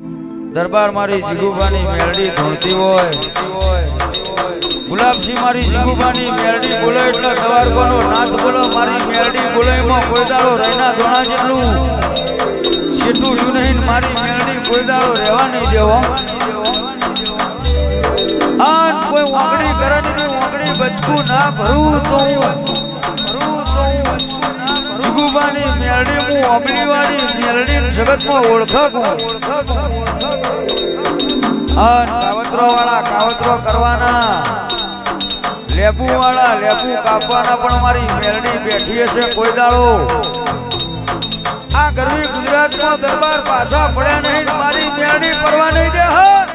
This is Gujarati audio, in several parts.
દરબાર મારી જીગુબાની મેલડી ધૂણતી હોય. ગુલાબસિંહ મારી જીગુબાની મેલડી બોલો એટલે દવારકોનો નાથ બોલો મારી મેલડી બોલો એમાં કોઈ દાડો રૈના ધોણા જેટલું. સેટું રહ્યું નહીં મારી મેલડી કોઈ દાડો રહેવા નહીં દેવો. આન કોઈ વાંગડી કરે ને વાંગડી બચકું ના ભરું તો. જીગુબાની મેલડી હું અમલીવાળી મેલડી જગતમાં ઓળખકું હા કાવતરો વાળા કાવતરો કરવાના. લેબુ વાળા લેબુ કાપવાના પણ મારી મેલડી બેઠી હશે કોઈ દાડો. આ ગરવી ગુજરાતમાં દરબાર પાછા પડ્યા નહીં, મારી મેલડી પરવા નહીં દે, હા.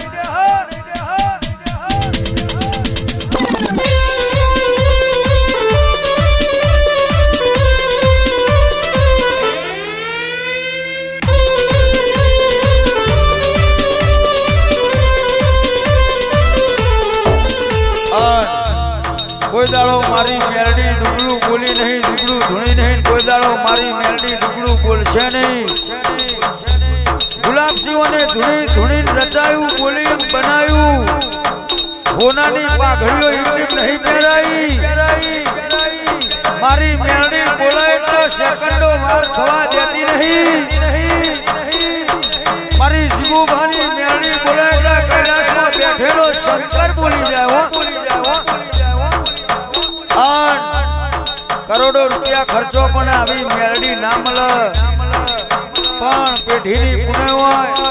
મારી મેલડી દુગડું બોલી નહીં દુગડું ધૂણી નહીં કોઈ દાડો મારી મેલડી દુગડું બોલશે નહીં. ગુલાબસિંહોને ધૂણી ધૂણી રચાયું બોલી એમ બનાવ્યું હોનાની પાઘડીઓ એમની નહીં પહેરાઈ. મારી મેલડી બોલાય એટલો સેકન્ડો વાર થવા દેતી નહીં. મારી જીવુભાની મેલડી બોલાય એટલે કૈલાસમાં બેઠેલો શંકર બોલી જાય હો. કરોડો રૂપિયા ખર્ચો પણ આવી મેરડી ના મળે. પણ પેઢીની પુણે હોય,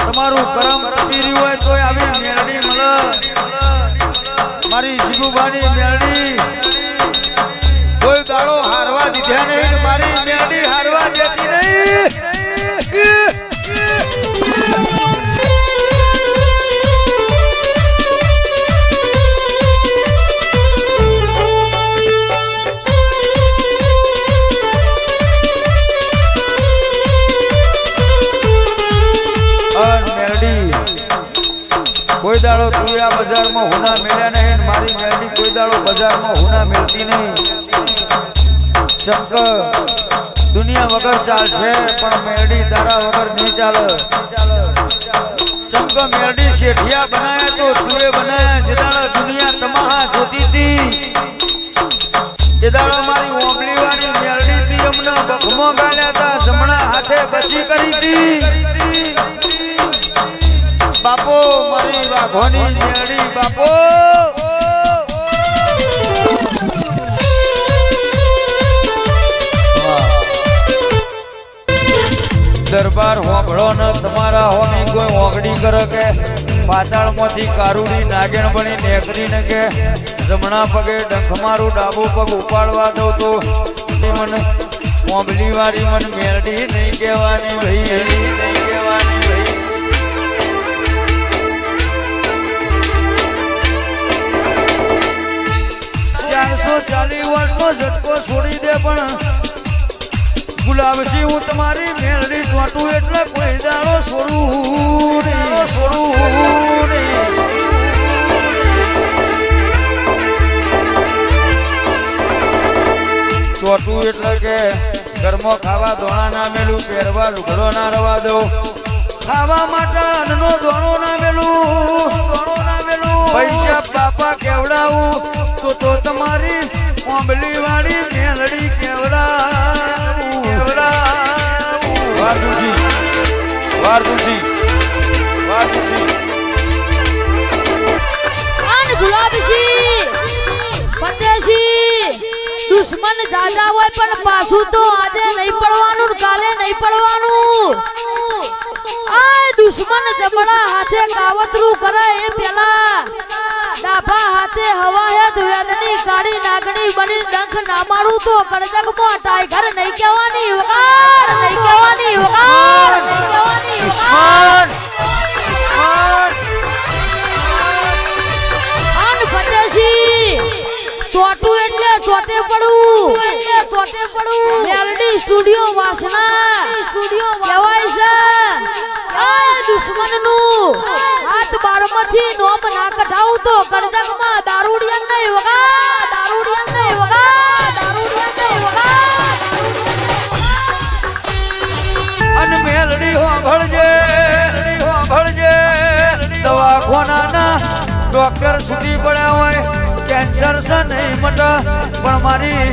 તમારું કરમ પીર્યું હોય તોય આવી મેરડી મળે. મારી જીગુભાની મેલડી આ બજારમાં હુના મેળ્યા નહીં મારી મેળવી કોઈ દાડો બજારમાં હુના મેળતી નહીં. ચમક દુનિયા વગર ચાલશે, પણ મેળડી તારા વગર નહીં ચાલે. ચમક મેળડી શેઠિયા બનાયા તો તુએ બનાયા જે દાડા દુનિયા તમાહા જોતી હતી એ મારી ઓમલી વાળી મેળડી હતી અમને બખમો ગાલ્યા વાઘોની મેળી બાપો. દરબાર હોંભળો ન તમારા હોની કોઈ ઓગડી કરે કે? પાતાળમાંથી કારુડી નાગેણ બની નેકરી ને કે? જમણા પગે ડંખ મારું ડાબુ પગ ઉપાડવા દઉં તો મને મોબલી વાળી મને મેળડી નહીં કહેવાની. ભાઈ નહીં કહેવાની. વર્ષનો ઝટકો છોડી દે પણ. ગુલાબજી હું તમારી મેલડી ચોટું એટલે કોઈ દાડો છોડું છોડું ચોટું એટલે કે ઘરમાં ખાવા ધોણા ના મેલું પહેરવા લુગડો ના રવા દો ખાવા માટે અન્નનો ધોણો પૈસા કેવડાવું તો તો તમારી ઓંબલી વાળી મેલડી કેવડાવું? અન દુશ્મન જાજા હોય પણ પાછું તો આજે નહીં પડવાનું કાલે નહીં પડવાનું. આ દુશ્મન જમણા હાથે કાવતરું કરે એ પેલા. ડાભા હાથે હવા હે વેદની કાળી નાગણી બની ડંખ ના મારું તો કરજગમાં ટાઈગર નહીં કહેવાની વગાડ નહીં કહેવાની વગાડ નહીં કહેવાની વગાડ. ચોટું એટલે ચોટે પડવું. એટલે ચોટે પડવું. મેલડી સ્ટુડિયો વાસણા. સ્ટુડિયો કહેવાય છે. દુશ્મનનું હાથ બારમાંથી નોમ ના કઢાવ તો કરજકમાં દારૂડિયન ને વગા, દારૂડિયન ને વગા. ડોક્ટર સુધી પડ્યા હોય, કેન્સર છે નહીં મટા, પણ મારી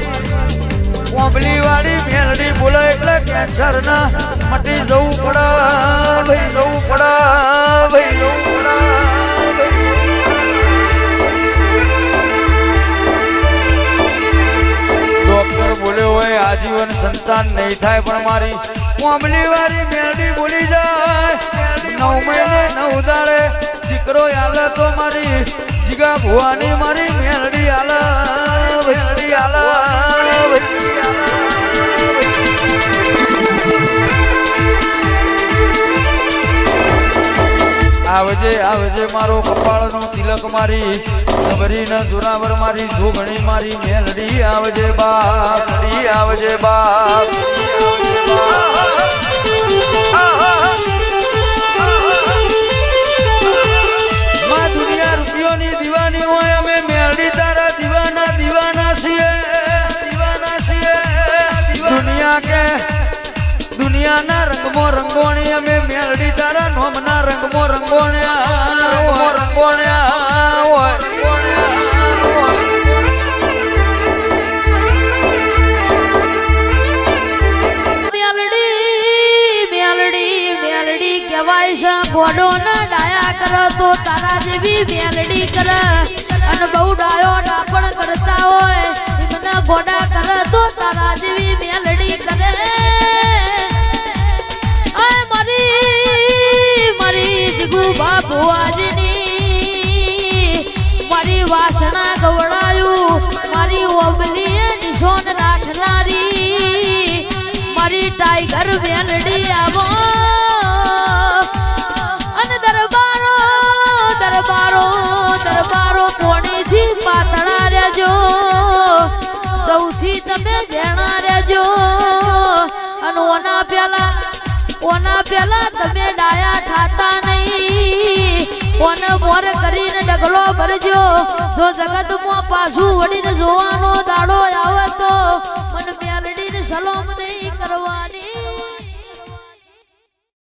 કોંબલી વાળી મેલડી બોલે એટલે કેન્સર ના મટી જવું પડે, ભાઈ જવું પડે, ભાઈ જવું ડોક્ટર બોલ્યો હોય, આજીવન સંતાન નહીં થાય, પણ મારી કોંબલી વાળી મેલડી બોલી જાય. નવ મહિને નવ દાડે દીકરો આલે તો મારી જીગા ભુવાની મારી મેલડી આલે. આવજે આવજે મારો કપાળનો તિલક મારી સબરીન જોરાવર મારી, જોગણી મારી, મેલડી આવજે બાપ આવજે બાપ. રંગમો રંગોણ્યા ડાયા કરો, તો તારા જેવી મેલડી કરે. અને બહુ ડાયો ડાપણ કરતા હોય, એમને ગોડા કરે, તો તારા જેવી મેલડી કરે. મારી મારી જીગુ બાબુ મારી વાસણા ગવડાયું, મારી ઓબલીએ નિશોન રાખનારી. મારી ટાઈગર વેલડી આવો. અને દરબારો દરબારો દરબારો કોણીથી પાતળા રહેજો. સૌથી તમે જેણા રહેજો. અને ઓના પેલા ઓના પેલા તમે ડાયા ડગલો ભરજો જો જગતમાં પાછું વળીને જોવાનો દાડો આવે મને મેલડીને સલામ નહીં કરવાની.